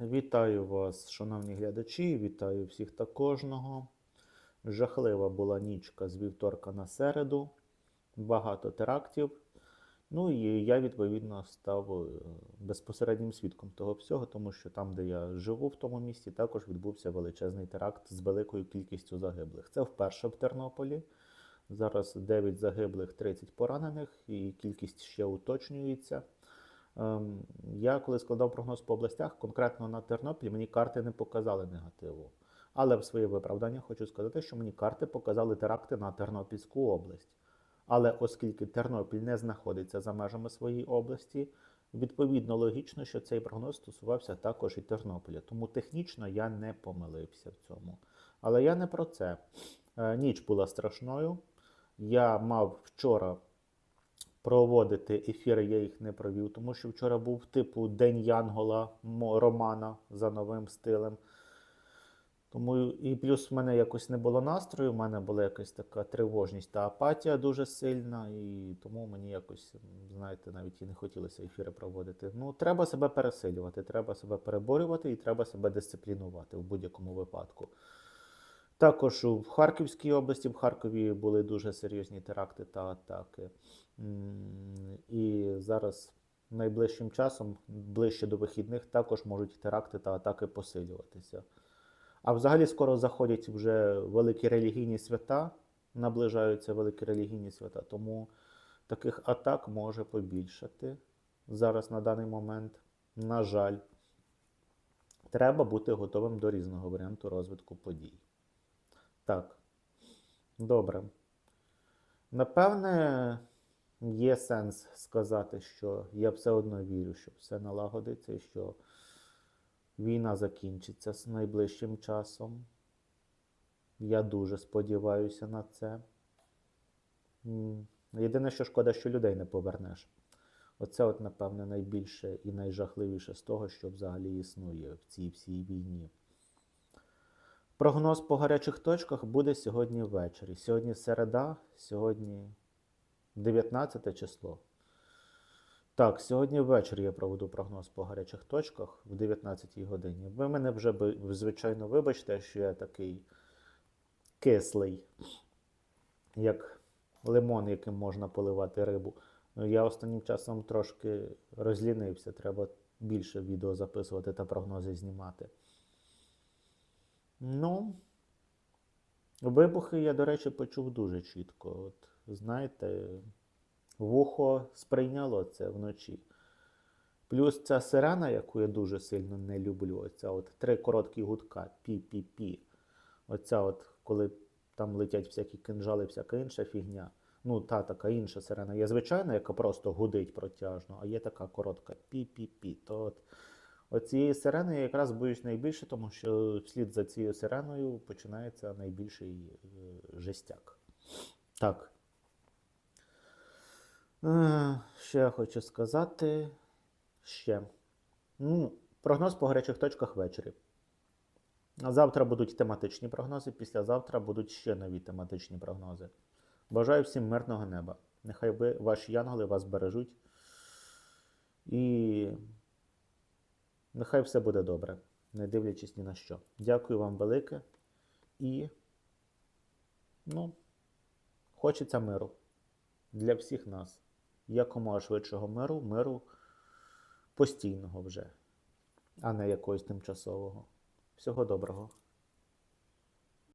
Вітаю вас, шановні глядачі, вітаю всіх та кожного. Жахлива була нічка з вівторка на середу, багато терактів. Ну і я, відповідно, став е, безпосереднім свідком того всього, тому що там, де я живу, в тому місті, також відбувся величезний теракт з великою кількістю загиблих. Це вперше в Тернополі. Зараз 9 загиблих, 30 поранених, і кількість ще уточнюється. Ем, Я коли складав прогноз по областях, конкретно на Тернопіль, мені карти не показали негативу. Але в своє виправдання хочу сказати, що мені карти показали теракти на Тернопільську область. Але оскільки Тернопіль не знаходиться за межами своєї області, відповідно логічно, що цей прогноз стосувався також і Тернополя. Тому технічно я не помилився в цьому. Але я не про це. Е, Ніч була страшною. Я мав вчора проводити ефіри, я їх не провів, тому що вчора був типу День Янгола Романа за новим стилем. Тому і плюс в мене якось не було настрою, в мене була якась така тривожність та апатія дуже сильна, і тому мені якось, знаєте, навіть і не хотілося ефіри проводити. Ну, треба себе пересилювати, треба себе переборювати і треба себе дисциплінувати в будь-якому випадку. Також в Харківській області, в Харкові були дуже серйозні теракти та атаки. І зараз найближчим часом, ближче до вихідних, також можуть теракти та атаки посилюватися. А взагалі скоро заходять вже великі релігійні свята, наближаються великі релігійні свята, тому таких атак може побільшати зараз на даний момент. На жаль, треба бути готовим до різного варіанту розвитку подій. Так, добре. Напевне, є сенс сказати, що я все одно вірю, що все налагодиться і що війна закінчиться з найближчим часом. Я дуже сподіваюся на це. Єдине, що шкода, що людей не повернеш. Оце, от, напевне, найбільше і найжахливіше з того, що взагалі існує в цій всій війні. Прогноз по гарячих точках буде сьогодні ввечері. Сьогодні середа, сьогодні 19 число. Так, сьогодні ввечері я проведу прогноз по гарячих точках в 19 годині. Ви мене вже, звичайно, вибачте, що я такий кислий, як лимон, яким можна поливати рибу. Ну, Я останнім часом трошки розлінився. Треба більше відео записувати та прогнози знімати. Ну, вибухи я, до речі, почув дуже чітко. От, знаєте, вухо сприйняло це вночі. Плюс ця сирена, яку я дуже сильно не люблю, оця от три короткі гудка, пі-пі-пі. Оця от, коли там летять всякі кинжали, всяка інша фігня. Ну, та така інша сирена. Є звичайна, яка просто гудить протяжно, а є така коротка пі-пі-пі. То от Оцієї сирени я якраз боюсь найбільше, тому що вслід за цією сиреною починається найбільший е, жестяк. Так. Е, Що я хочу сказати? Ще. Ну, прогноз по гарячих точках ввечері. Завтра будуть тематичні прогнози, післязавтра будуть ще нові тематичні прогнози. Бажаю всім мирного неба. Нехай ви, ваші янголи вас бережуть. І Нехай все буде добре, не дивлячись ні на що. Дякую вам велике. І, ну, хочеться миру для всіх нас. Якомога швидшого миру, миру постійного вже, а не якогось тимчасового. Всього доброго.